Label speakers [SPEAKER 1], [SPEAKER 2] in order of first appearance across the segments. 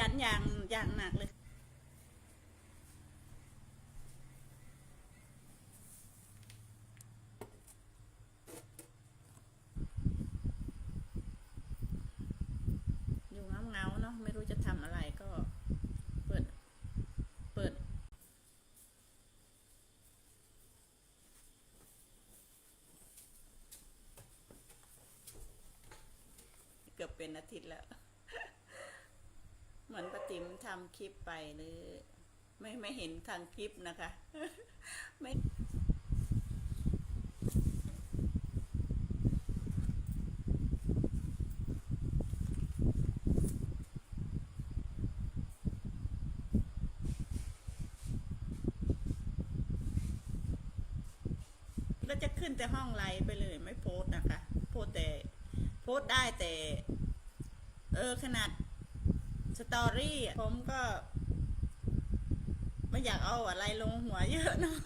[SPEAKER 1] ยันอย่างอย่างหนักเลย อยู่เงาเงาเนาะไม่รู้จะทำอะไรก็เปิด เปิด เกือบเป็นอาทิตย์แล้ว เหมือนป้าติ๋มทำคลิปไปหรือไม่ไม่เห็นทางคลิปนะคะ ไม่ก็จะขึ้นแต่ห้องไลน์ไปเลย ไม่โพสนะคะ โพสแต่ โพสได้แต่ เออขนาด สตอรี่ผมก็ ไม่อยากเอาอะไรลงหัวเยอะเนาะ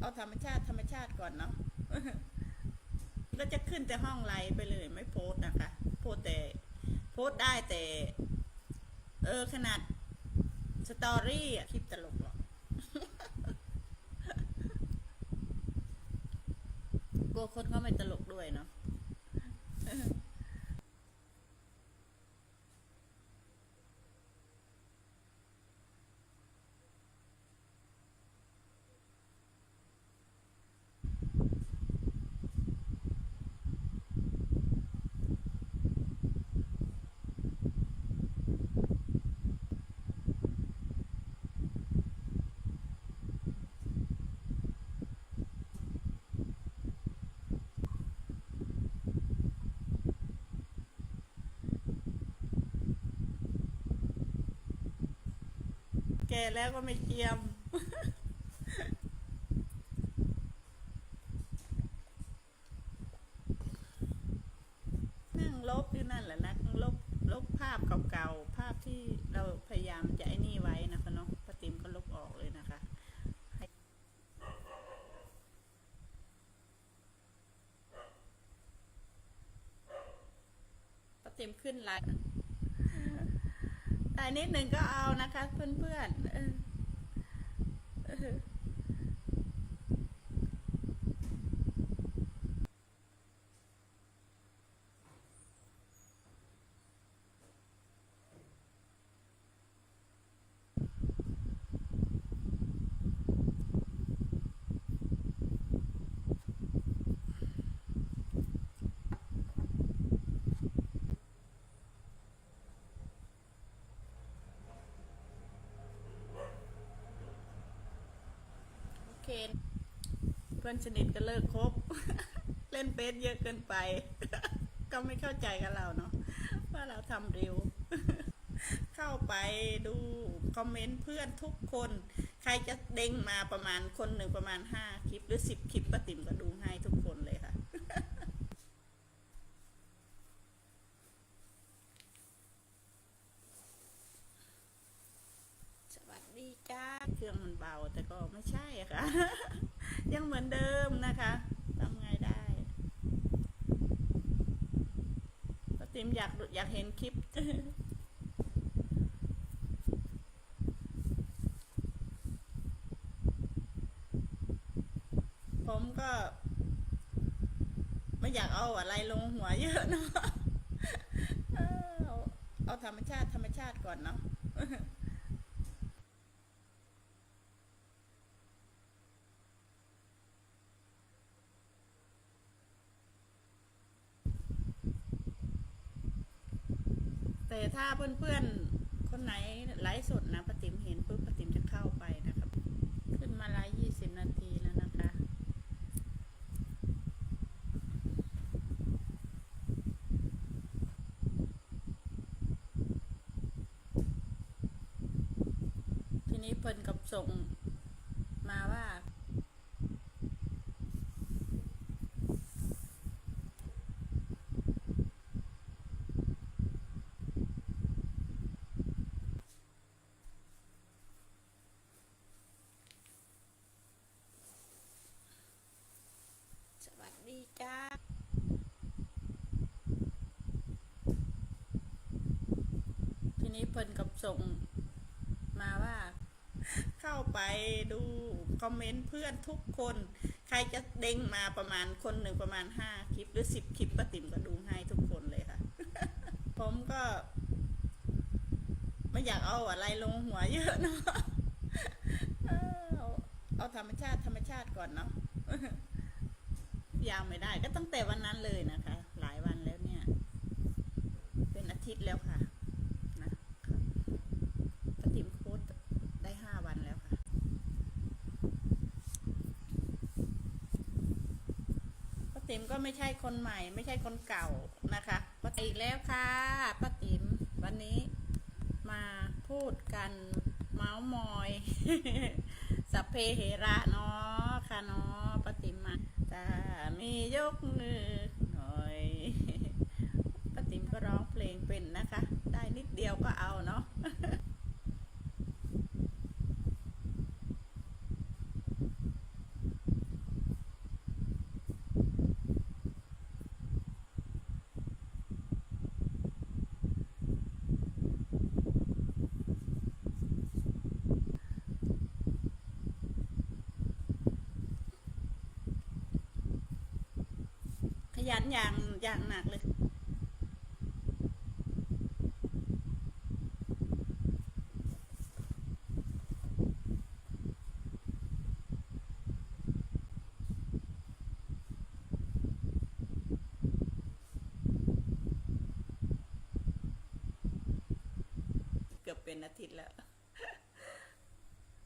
[SPEAKER 1] เอาธรรมชาติธรรมชาติก่อนเนาะก็จะขึ้นแต่ห้องไลน์ไปเลย ไม่โพสนะคะ โพสแต่ โพสได้แต่ เออขนาดสตอรี่อะคลิปตลกหรอกกลัวคนเขาไม่ตลกด้วยเนาะ แก่แล้วก็ไม่เจียม นั่งลบอยู่นั่นแหละนะลบลบภาพเก่าๆ ภาพที่เราพยายามจะไอ้นี่ไว้นะคะเนาะป้าติ๋มก็ลบออกเลยนะคะป้าติ๋มขึ้นไลน์ แต่นิดหนึ่งก็เอานะคะเพื่อนๆเออเออ โอเคเพื่อนสนิทก็เลิกคบ เล่นเฟซเยอะเกินไป ก็ไม่เข้าใจกับเราเนาะว่าเราทำเร็ว เข้าไปดูคอมเมนต์เพื่อนทุกคน ใครจะเด้งมาประมาณคนหนึ่งประมาณห้าคลิปหรือสิบคลิปป้าติ๋มก็ดูให้ทุกคนเลยค่ะสวัสดีจ้าเครื่องมันเบาแต่ก็ไม่ใช่ ค่ะ ยังเหมือนเดิมนะคะทำไงได้ปติมอยากอยากเห็นคลิปผมก็ ไม่อยากเอาอะไรลงหัวเยอะเนาะเอาธรรมชาติธรรมชาติก่อนเนาะ แต่ถ้าเพื่อนๆ คนไหนไลฟ์สดนะปาติมเห็นปุ๊บปาติมจะเข้าไปนะครับ ขึ้นมาไลฟ์ยี่สิบนาทีแล้วนะคะทีนี้เพิ่นกับส่งมาว่า สวัสดีจ้า เพิ่นกับส่งมาว่า เข้าไปดูคอมเมนต์เพื่อนทุกคน ใครจะเด้งมาประมาณคนหนึ่งประมาณห้าคลิปหรือสิบคลิปป้าติ๋มก็ดูให้ทุกคนเลยค่ะ ผมก็ ไม่อยากเอาอะไรลงหัวเยอะเนาะเอาเอาธรรมชาติธรรมชาติก่อนเนาะยาวไม่ได้ก็ตั้งแต่วันนั้นเลยนะคะ หลายวันแล้วเนี่ย เป็นอาทิตย์แล้วค่ะ นะคะปฏิมโค้ดได้ห้าวันแล้วค่ะ ป้า ติ๋มก็ไม่ใช่คนใหม่ ไม่ใช่คนเก่านะคะป้าติ๋มอีกแล้วค่ะป้าติ๋มวันนี้มาพูดกันเมาส์มอยสัพเพเหระเนาะค่ะเนาะป้าติ๋มมาถ้ามียกมือหน่อยป้าติ๋มก็ร้องเพลงเป็นนะคะ ได้นิดเดียวก็เอาเนาะ นอย่างอย่างหนักเลย เกือบเป็นอาทิตย์แล้ว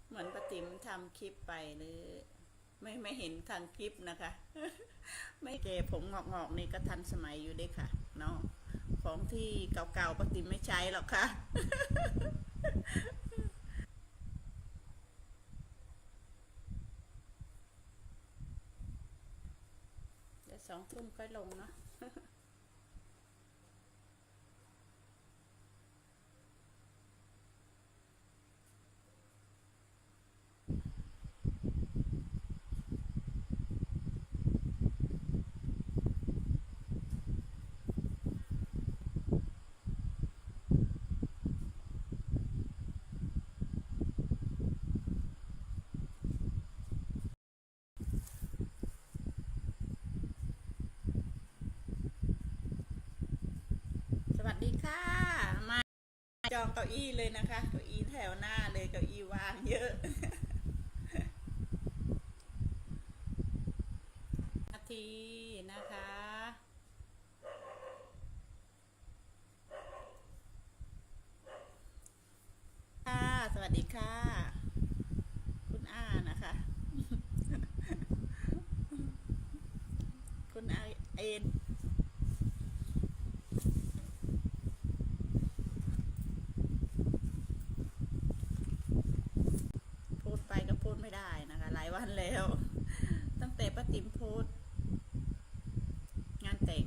[SPEAKER 1] เหมือนปาติ๋มทำคลิปไปหรือ ไม่ไม่เห็นทางคลิปนะคะ ไม่เกผมงอกๆนี่ก็ทันสมัยอยู่ด้วยค่ะเนาะของที่เก่าๆปฏิไม่ใช้หรอกค่ะ เดี๋ยวสองทุ่มค่อยลงเนาะ สวัสดีค่ะ มาจ องเก้าอี้เลยนะคะเก้าอี้แถวหน้าเลยเก้าอี้วางเยอะนาทีนะคะค่ะสวัสดีค่ะ คุณอานะคะ คุณอาเอ็น พูดไปก็พูดไม่ได้นะคะ หลายวันแล้ว ตั้งแต่ป้าติ๋มโพสต์งานแต่ง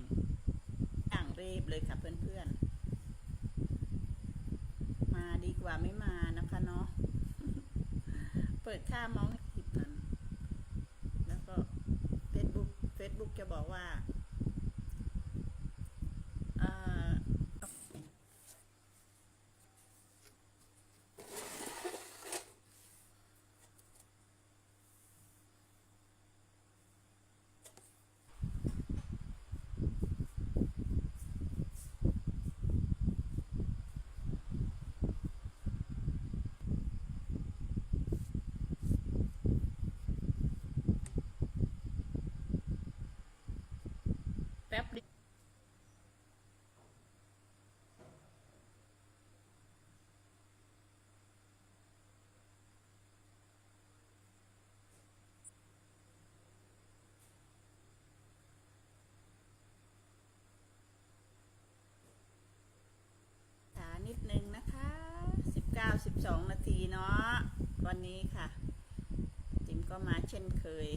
[SPEAKER 1] อย่างรีบเลยค่ะเพื่อนๆ มาดีกว่าไม่มานะคะเนาะ เปิดค่ามองคลิปนั้น แล้วก็ Facebook Facebook จะบอกว่าเอ่อ แป๊บเดียวถานิดนึงนะคะ 19 12 นาทีเนาะ วันนี้ค่ะ จิม ก็มาเช่นเคย